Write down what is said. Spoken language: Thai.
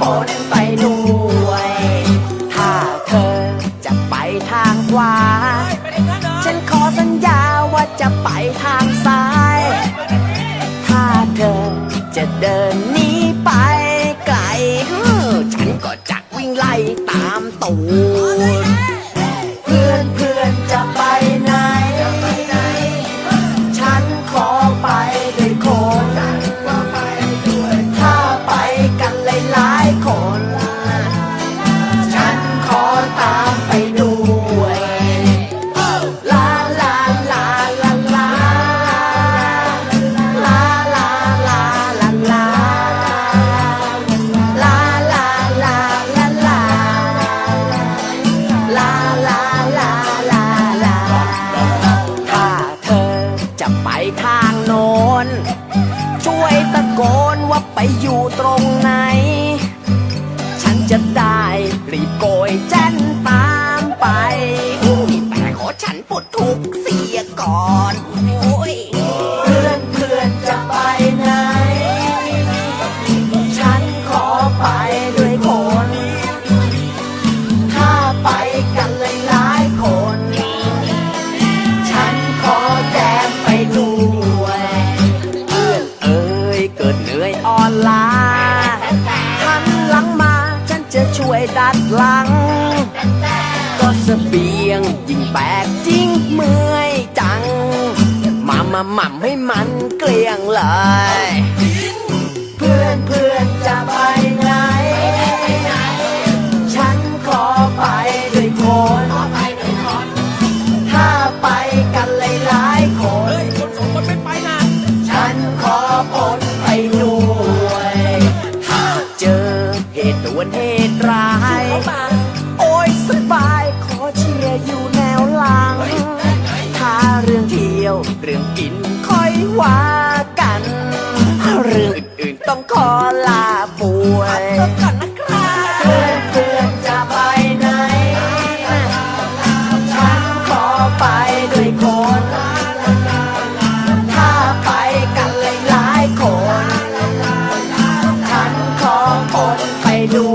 ขอปนไปด้วย ถ้าเธอจะไปทางขวา ฉันขอสัญญาว่าจะไปทางซ้าย ถ้าเธอจะเดินหนีไปไกล ฉันก็จะวิ่งไล่ตามตู ตะโกนว่าไปอยู่ตรงไหน ฉันจะได้ ก็เสบียง ยิ่งแบกยิ่งเมื่อยจังมามาหม่ำให้มันเกลี้ยงเลย เพื่อนเพื่อนจะไปไหน ฉันขอไปด้วยคนถ้าไปกันหลายๆคนคนสองคนไม่ไปนะฉันขอปนไปด้วย ถ้าเจอเหตุด่วนเหตุ วหลัง ถ้าเรื่องเที่ยว เรื่องกินค่อยว่ากัน เรื่องอื่นๆต้องขอลาป่วยก่อนเพื่อนจะไปไหน ฉันขอไปด้วยคน ถ้าไปกันหลายๆคน ฉันขอคนไปดู